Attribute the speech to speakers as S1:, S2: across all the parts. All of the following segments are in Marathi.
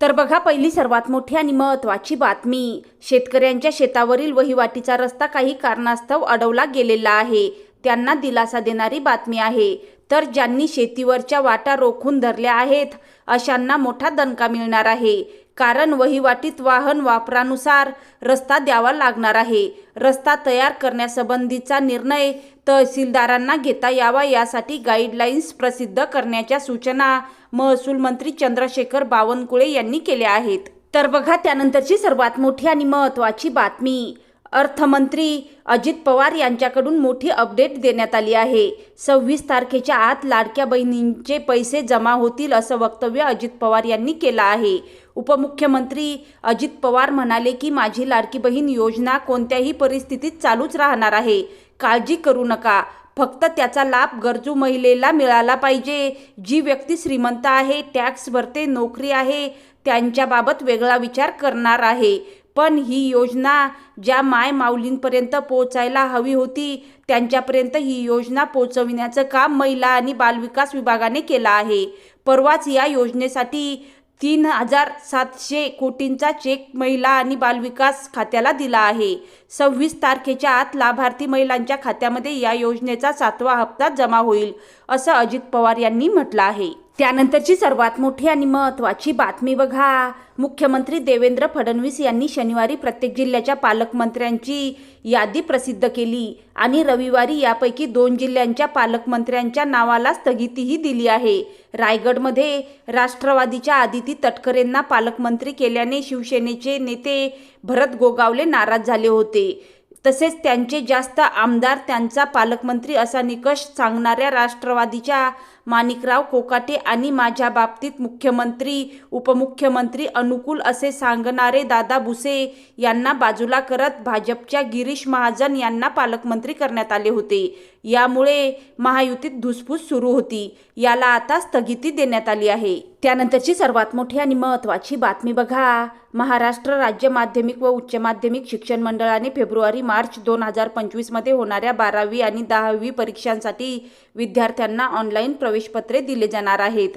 S1: तर बघा पहिली सर्वात मोठी आणि महत्त्वाची बातमी. शेतकऱ्यांच्या शेतावरील वहिवाटीचा रस्ता काही कारणास्तव अडवला गेलेला आहे. त्यांना दिलासा देणारी बातमी आहे. तर ज्यांनी शेतीवरच्या वाटा रोखून धरल्या आहेत अशांना मोठा दणका मिळणार आहे. कारण वहिवाटीत वाहन वापरानुसार रस्ता द्यावा लागणार आहे. रस्ता तयार करण्यासंबंधीचा निर्णय तहसीलदारांना घेता यावा यासाठी गाईडलाईन्स प्रसिद्ध करण्याच्या सूचना महसूल मंत्री चंद्रशेखर बावनकुळे यांनी केल्या आहेत. तर बघा त्यानंतरची सर्वात मोठी आणि महत्त्वाची बातमी. अर्थमंत्री अजित पवार यांच्याकडून मोठी अपडेट देण्यात आली आहे. सव्वीस तारखेच्या आत लाडक्या बहिणींचे पैसे जमा होतील असं वक्तव्य अजित पवार यांनी केलं आहे. उपमुख्यमंत्री अजित पवार म्हणाले की माझी लाडकी बहीण योजना कोणत्याही परिस्थितीत चालूच राहणार आहे. काळजी करू नका. फक्त त्याचा लाभ गरजू महिलेला मिळाला पाहिजे. जी व्यक्ती श्रीमंत आहे टॅक्स भरते नोकरी आहे त्यांच्याबाबत वेगळा विचार करणार आहे. पण ही योजना ज्या माय माऊलींपर्यंत पोहोचायला हवी होती त्यांच्यापर्यंत ही योजना पोहोचविण्याचं काम महिला आणि बालविकास विभागाने केलं आहे. परवाच या योजनेसाठी तीन हजार सातशे कोटींचा चेक महिला आणि बालविकास खात्याला दिला आहे. सव्वीस तारखेच्या आत लाभार्थी महिलांच्या खात्यामध्ये या योजनेचा सातवा हप्ता जमा होईल असं अजित पवार यांनी म्हटलं आहे. त्यानंतरची सर्वात मोठी आणि महत्त्वाची बातमी बघा. मुख्यमंत्री देवेंद्र फडणवीस यांनी शनिवारी प्रत्येक जिल्ह्याच्या पालकमंत्र्यांची यादी प्रसिद्ध केली आणि रविवारी यापैकी दोन जिल्ह्यांच्या पालकमंत्र्यांच्या नावाला स्थगितीही दिली आहे. रायगडमध्ये राष्ट्रवादीच्या आदिती तटकरेंना पालकमंत्री केल्याने शिवसेनेचे नेते भरत गोगावले नाराज झाले होते. तसेच त्यांचे जास्त आमदार त्यांचा पालकमंत्री असा निकष सांगणाऱ्या राष्ट्रवादीच्या माणिकराव कोकाटे आणि माझ्या बाबतीत मुख्यमंत्री उपमुख्यमंत्री अनुकूल असे सांगणारे दादा भुसे यांना बाजूला करत भाजपच्या गिरीश महाजन यांना पालकमंत्री करण्यात आले होते. यामुळे महायुतीत धुसफूस सुरू होती. याला आता स्थगिती देण्यात आली आहे. त्यानंतरची सर्वात मोठी आणि महत्त्वाची बातमी बघा. महाराष्ट्र राज्य माध्यमिक व उच्च माध्यमिक शिक्षण मंडळाने फेब्रुवारी मार्च दोन हजार पंचवीसमध्ये होणाऱ्या बारावी आणि दहावी परीक्षांसाठी विद्यार्थ्यांना ऑनलाईन प्रवेश प्रवेशपत्रे दिले जाणार आहेत.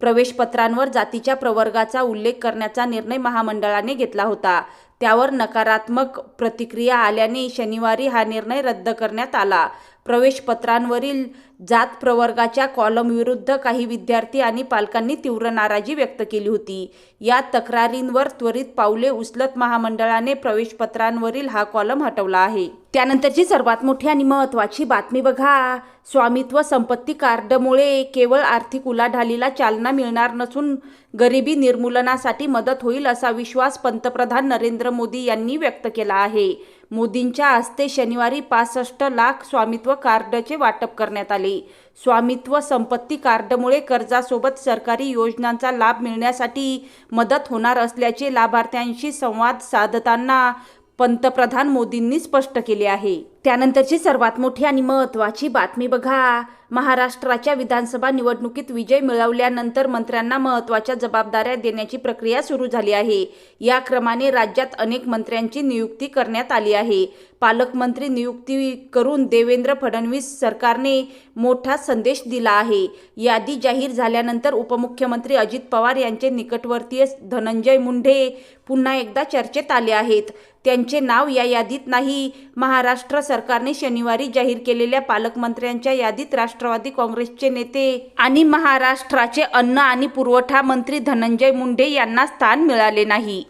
S1: प्रवेशपत्रांवर जातीच्या प्रवर्गाचा उल्लेख करण्याचा निर्णय महामंडळाने घेतला होता. त्यावर नकारात्मक प्रतिक्रिया आल्याने शनिवारी हा निर्णय रद्द करण्यात आला. प्रवेशपत्रांवरील जात प्रवर्गाच्या कॉलमविरुद्ध काही विद्यार्थी आणि पालकांनी तीव्र नाराजी व्यक्त केली होती. या तक्रारींवर त्वरित पावले उचलत महामंडळाने प्रवेशपत्रांवरील हा कॉलम हटवला आहे. त्यानंतरची सर्वात मोठी आणि महत्त्वाची बातमी बघा. स्वामित्व संपत्ती कार्डमुळे केवळ आर्थिक उलाढालीला चालना मिळणार नसून गरिबी निर्मूलनासाठी मदत होईल असा विश्वास पंतप्रधान नरेंद्र मोदी यांनी व्यक्त केला आहे. मोदींच्या हस्ते शनिवारी पासष्ट लाख स्वामित्व कार्डचे वाटप करण्यात आले. स्वामित्व संपत्ती कार्डमुळे कर्जासोबत सरकारी योजनांचा लाभ मिळण्यासाठी मदत होणार असल्याचे लाभार्थ्यांशी संवाद साधताना पंतप्रधान मोदींनी स्पष्ट केले आहे. त्यानंतरची सर्वात मोठी आणि महत्त्वाची बातमी बघा. महाराष्ट्राच्या विधानसभा निवडणुकीत विजय मिळवल्यानंतर मंत्र्यांना महत्त्वाच्या जबाबदाऱ्या देण्याची प्रक्रिया सुरू झाली आहे. या क्रमाने राज्यात अनेक मंत्र्यांची नियुक्ती करण्यात आली आहे. पालकमंत्री नियुक्ती करून देवेंद्र फडणवीस सरकारने मोठा संदेश दिला आहे. यादी जाहीर झाल्यानंतर उपमुख्यमंत्री अजित पवार यांचे निकटवर्तीय धनंजय मुंडे पुन्हा एकदा चर्चेत आले आहेत. त्यांचे नाव या यादीत नाही. महाराष्ट्र सरकारने शनिवारी जाहीर केलेल्या पालकमंत्र्यांच्या यादीत राष्ट्रवादी काँग्रेसचे नेते आणि महाराष्ट्राचे अन्न आणि पुरवठा मंत्री धनंजय मुंडे यांना स्थान मिळाले नाही.